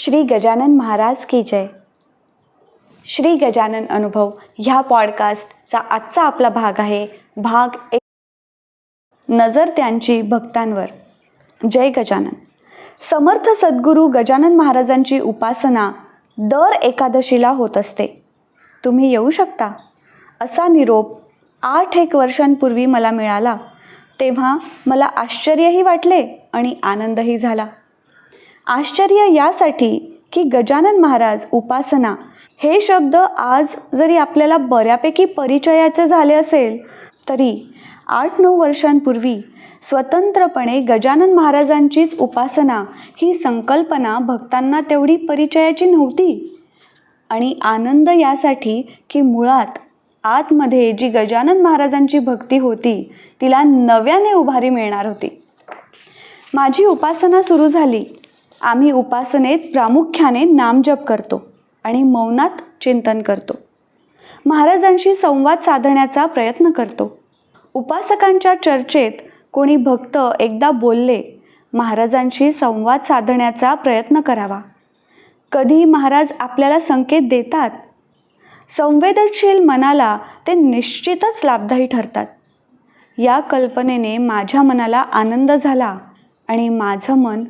श्री गजानन महाराज की जय. श्री गजानन अनुभव ह्या पॉडकास्टचा आजचा आपला भाग आहे भाग एक. नजर त्यांची भक्तांवर. जय गजानन. समर्थ सद्गुरू गजानन महाराजांची उपासना दर एकादशीला होत असते. तुम्ही येऊ शकता. असा निरोप आठ एक वर्षांपूर्वी मला मिळाला तेव्हा मला आश्चर्यही वाटले आणि आनंदही झाला. आश्चर्य यासाठी की गजानन महाराज उपासना हे शब्द आज जरी आपल्याला बऱ्यापैकी परिचयाचे झाले असेल तरी आठ नऊ वर्षांपूर्वी स्वतंत्रपणे गजानन महाराजांचीच उपासना ही संकल्पना भक्तांना तेवढी परिचयाची नव्हती. आणि आनंद यासाठी की मुळात आतमध्ये जी गजानन महाराजांची भक्ती होती तिला नव्याने उभारी मिळणार होती. माझी उपासना सुरू झाली. आम्ही उपासनेत प्रामुख्याने नामजप करतो आणि मौनात चिंतन करतो. महाराजांशी संवाद साधण्याचा प्रयत्न करतो. उपासकांच्या चर्चेत कोणी भक्त एकदा बोलले महाराजांशी संवाद साधण्याचा प्रयत्न करावा. कधी महाराज आपल्याला संकेत देतात? संवेदनशील मनाला ते निश्चितच लाभदायी ठरतात. या कल्पनेने माझ्या मनाला आनंद झाला आणि माझं मन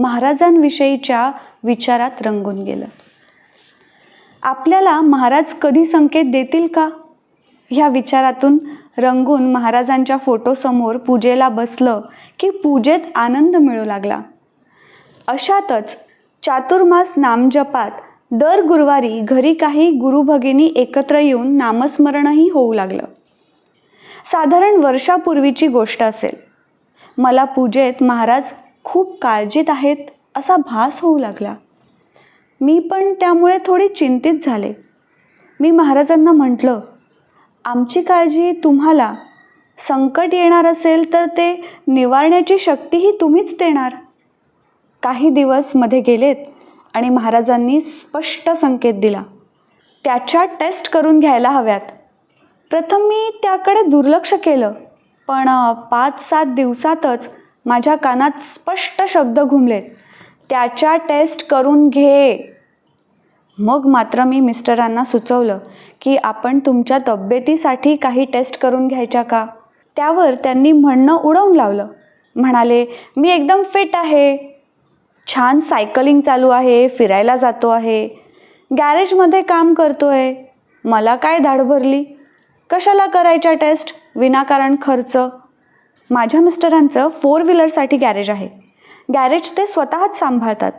महाराजांविषयीच्या विचारात रंगून गेलं. आपल्याला महाराज कधी संकेत देतील का? ह्या विचारातून रंगून महाराजांच्या फोटोसमोर पूजेला बसलं की पूजेत आनंद मिळू लागला. अशातच चातुर्मास नामजपात दर गुरुवारी घरी काही गुरुभगिनी एकत्र येऊन नामस्मरणही होऊ लागलं. साधारण वर्षापूर्वीची गोष्ट असेल. मला पूजेत महाराज खूप काळजीत आहेत असा भास होऊ लागला. मी पण त्यामुळे थोडी चिंतित झाले. मी महाराजांना म्हटलं आमची काळजी तुम्हाला संकट येणार असेल तर ते निवारण्याची शक्तीही तुम्हीच देणार. काही दिवसमध्ये गेलेत आणि महाराजांनी स्पष्ट संकेत दिला. त्याच्या टेस्ट करून घ्यायला हव्यात. प्रथम मी त्याकडे दुर्लक्ष केलं पण पाच सात दिवसातच माझ्या कानात स्पष्ट शब्द घुमलेत त्याच्या टेस्ट करून घे. मग मात्र मी मिस्टरांना सुचवलं की आपण तुमच्या तब्येतीसाठी काही टेस्ट करून घ्यायच्या का? त्यावर त्यांनी म्हणणं उडवून लावलं. म्हणाले मी एकदम फिट आहे. छान सायकलिंग चालू आहे फिरायला जातो आहे. गॅरेजमध्ये काम करतो आहे मला काय धाड भरली? कशाला करायच्या टेस्ट? विनाकारण खर्च. माझ्या मिस्टरांचं फोर व्हीलरसाठी गॅरेज आहे. गॅरेज ते स्वतःच सांभाळतात.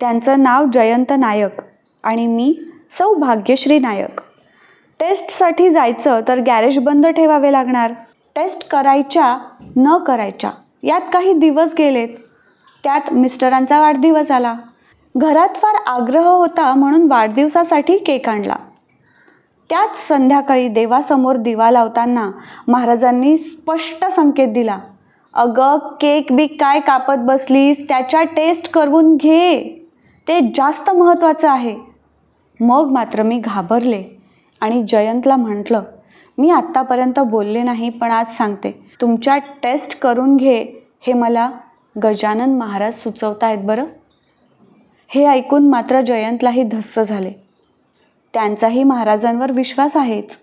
त्यांचं नाव जयंत नायक आणि मी सौभाग्यश्री नायक. टेस्टसाठी जायचं तर गॅरेज बंद ठेवावे लागणार. टेस्ट करायच्या न करायच्या यात काही दिवस गेलेत. त्यात मिस्टरांचा वाढदिवस आला. घरात फार आग्रह होता म्हणून वाढदिवसासाठी केक आणला. त्याच संध्याकाळी देवासमोर दिवा लावताना महाराजांनी स्पष्ट संकेत दिला अगं केक बी काय कापत बसलीस? त्याच्या टेस्ट करून घे. ते जास्त महत्त्वाचं आहे. मग मात्र मी घाबरले आणि जयंतला म्हटलं मी आत्तापर्यंत बोलले नाही पण आज सांगते. तुमच्या टेस्ट करून घे. हे मला गजानन महाराज सुचवतायत बरं. हे ऐकून मात्र जयंतलाही धस्स झाले. त्यांचाही महाराजांवर विश्वास आहेच.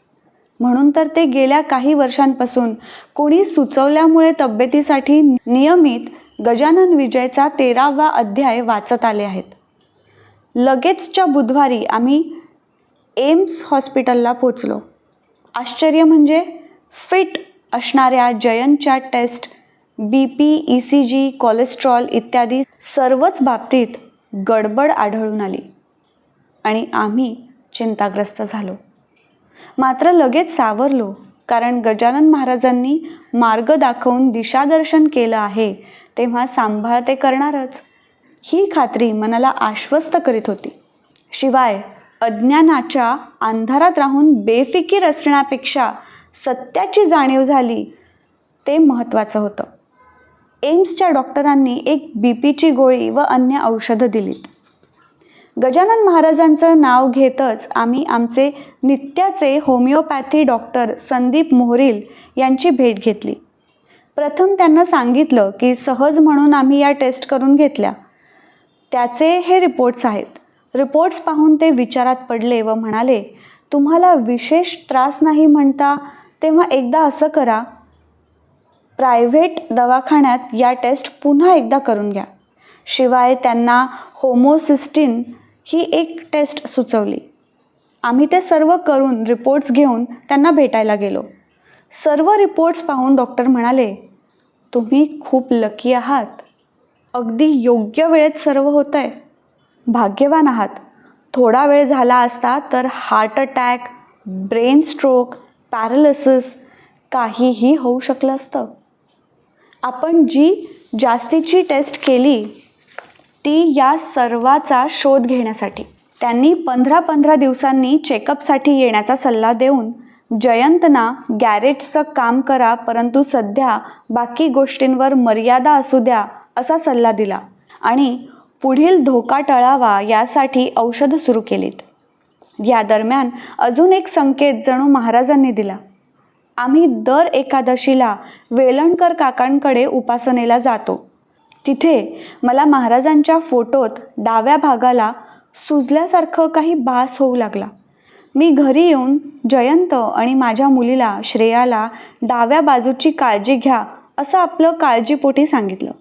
म्हणून तर ते गेल्या काही वर्षांपासून कोणी सुचवल्यामुळे तब्येतीसाठी नियमित गजानन विजयचा तेरावा अध्याय वाचत आले आहेत. लगेचच्या बुधवारी आम्ही एम्स हॉस्पिटलला पोचलो. आश्चर्य म्हणजे फिट असणाऱ्या जयंतच्या test B P E C G cholesterol इत्यादी सर्वच बाबतीत गडबड आढळून आली. आणि आम्ही चिंताग्रस्त झालो. मात्र लगेच सावरलो कारण गजानन महाराजांनी मार्ग दाखवून दिशादर्शन केलं आहे तेव्हा सांभाळ ते करणारच. ही खात्री मनाला आश्वस्त करीत होती. शिवाय अज्ञानाच्या अंधारात राहून बेफिकीर असण्यापेक्षा सत्याची जाणीव झाली ते महत्त्वाचं होतं. एम्सच्या डॉक्टरांनी एक बी पीची गोळी व अन्य औषधं दिलीत. गजानन महाराजांचं नाव घेतच आम्ही आमचे नित्याचे होमिओपॅथी डॉक्टर संदीप मोहरील यांची भेट घेतली. प्रथम त्यांना सांगितलं की सहज म्हणून आम्ही या टेस्ट करून घेतल्या. त्याचे हे रिपोर्ट्स आहेत. रिपोर्ट्स पाहून ते विचारात पडले व म्हणाले तुम्हाला विशेष त्रास नाही म्हणता तेव्हा एकदा असं करा. प्रायव्हेट दवाखान्यात या टेस्ट पुन्हा एकदा करून घ्या. शिवाय त्यांना होमोसिस्टिन ही एक टेस्ट सुचवली. आम्ही ते सर्व करून रिपोर्ट्स घेऊन त्यांना भेटायला गेलो. सर्व रिपोर्ट्स पाहून डॉक्टर म्हणाले तुम्ही खूप लकी आहात. अगदी योग्य वेळेत सर्व होतं आहे भाग्यवान आहात. थोडा वेळ झाला असता तर heart attack brain stroke paralysis काहीही होऊ शकलं असतं. आपण जी जास्तीची टेस्ट केली ती या सर्वाचा शोध घेण्यासाठी. त्यांनी पंधरा पंधरा दिवसांनी चेकअपसाठी येण्याचा सल्ला देऊन जयंतना गॅरेजचं काम करा परंतु सध्या बाकी गोष्टींवर मर्यादा असू द्या असा सल्ला दिला आणि पुढील धोका टळावा यासाठी औषधं सुरू केलीत. या दरम्यान अजून एक संकेत जणू महाराजांनी दिला. आम्ही दर एकादशीला वेलणकर काकांकडे उपासनेला जातो. तिथे मला महाराजांच्या फोटोत डाव्या भागाला सुजल्यासारखं काही भास होऊ लागला. मी घरी येऊन जयंत आणि माझ्या मुलीला श्रेयाला डाव्या बाजूची काळजी घ्या असं आपलं काळजीपोटी सांगितलं.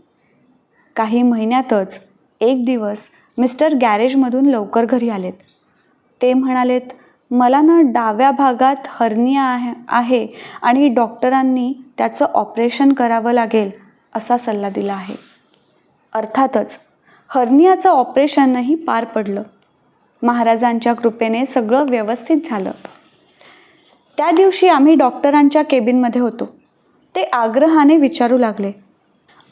काही महिन्यातच एक दिवस मिस्टर गॅरेजमधून लवकर घरी आलेत. ते म्हणालेत मला ना डाव्या भागात हर्निया आहे आहे आणि डॉक्टरांनी त्याचं ऑपरेशन करावं लागेल असा सल्ला दिला आहे. अर्थातच हर्नियाचं ऑपरेशनही पार पडलं. महाराजांच्या कृपेने सगळं व्यवस्थित झालं. त्या दिवशी आम्ही डॉक्टरांच्या केबिनमध्ये होतो. ते आग्रहाने विचारू लागले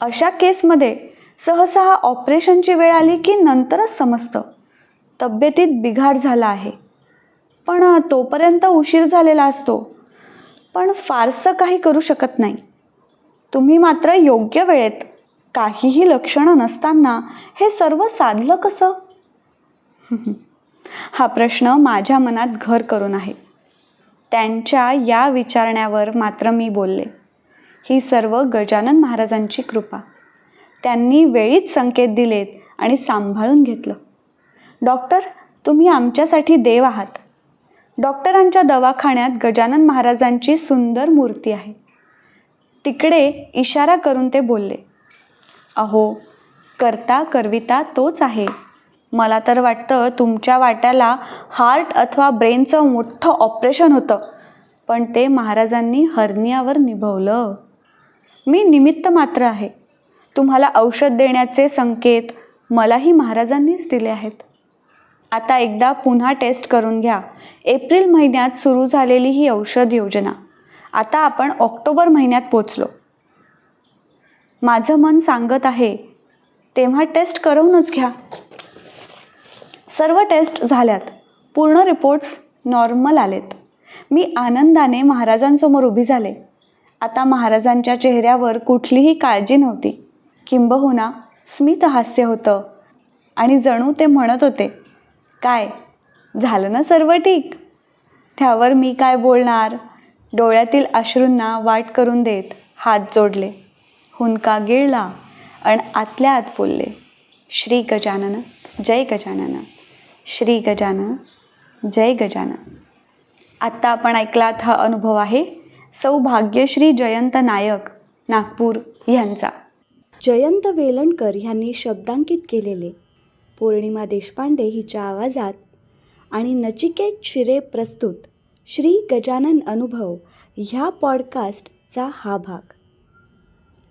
अशा केसमध्ये सहसा ऑपरेशनची वेळ आली की नंतरच समजतं. तब्येतीत बिघाड झाला आहे. पण तोपर्यंत उशीर झालेला असतो. पण फारसं काही करू शकत नाही. तुम्ही मात्र योग्य वेळेत काहीही लक्षणं नसताना हे सर्व साधलं कसं? हा प्रश्न माझ्या मनात घर करून आहे. त्यांच्या या विचारण्यावर मात्र मी बोलले. ही सर्व गजानन महाराजांची कृपा. त्यांनी वेळीच संकेत दिलेत आणि सांभाळून घेतलं. डॉक्टर तुम्ही आमच्यासाठी देव आहात. डॉक्टरांच्या दवाखान्यात गजानन महाराजांची सुंदर मूर्ती आहे. तिकडे इशारा करून ते बोलले. अहो करता करविता तोच आहे. मला तर वाटतं तुमच्या वाट्याला हार्ट अथवा ब्रेनचं मोठं ऑपरेशन होतं पण ते महाराजांनी हर्नियावर निभवलं. मी निमित्त मात्र आहे. तुम्हाला औषध देण्याचे संकेत मलाही महाराजांनीच दिले आहेत. आता एकदा पुन्हा टेस्ट करून घ्या. एप्रिल महिन्यात सुरू झालेली ही औषध योजना. आता आपण ऑक्टोबर महिन्यात पोचलो. माझं मन सांगत आहे. तेव्हा टेस्ट करूनच घ्या. सर्व टेस्ट झाल्यात. पूर्ण रिपोर्ट्स नॉर्मल आलेत. मी आनंदाने महाराजांसमोर उभी झाले. आता महाराजांच्या चेहऱ्यावर कुठलीही काळजी नव्हती. किंबहुना स्मित हास्य होतं. आणि जणू ते म्हणत होते काय? झालं ना सर्व ठीक? त्यावर मी काय बोलणार? डोळ्यातील अश्रूंना वाट करून देत हात जोडले. हुनका गिळला आणि आतल्या आत बोलले श्री गजानन जय गजानन श्री गजानन जय गजानन. आत्ता आपण ऐकलात हा अनुभव आहे सौभाग्यश्री जयंत नायक नागपूर यांचा. जयंत वेलणकर यांनी शब्दांकित केलेले पौर्णिमा देशपांडे हिच्या आवाजात आणि नचिकेत शिरे प्रस्तुत श्री गजानन अनुभव ह्या पॉडकास्टचा हा भाग.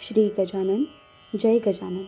श्री गजानन जय गजानन।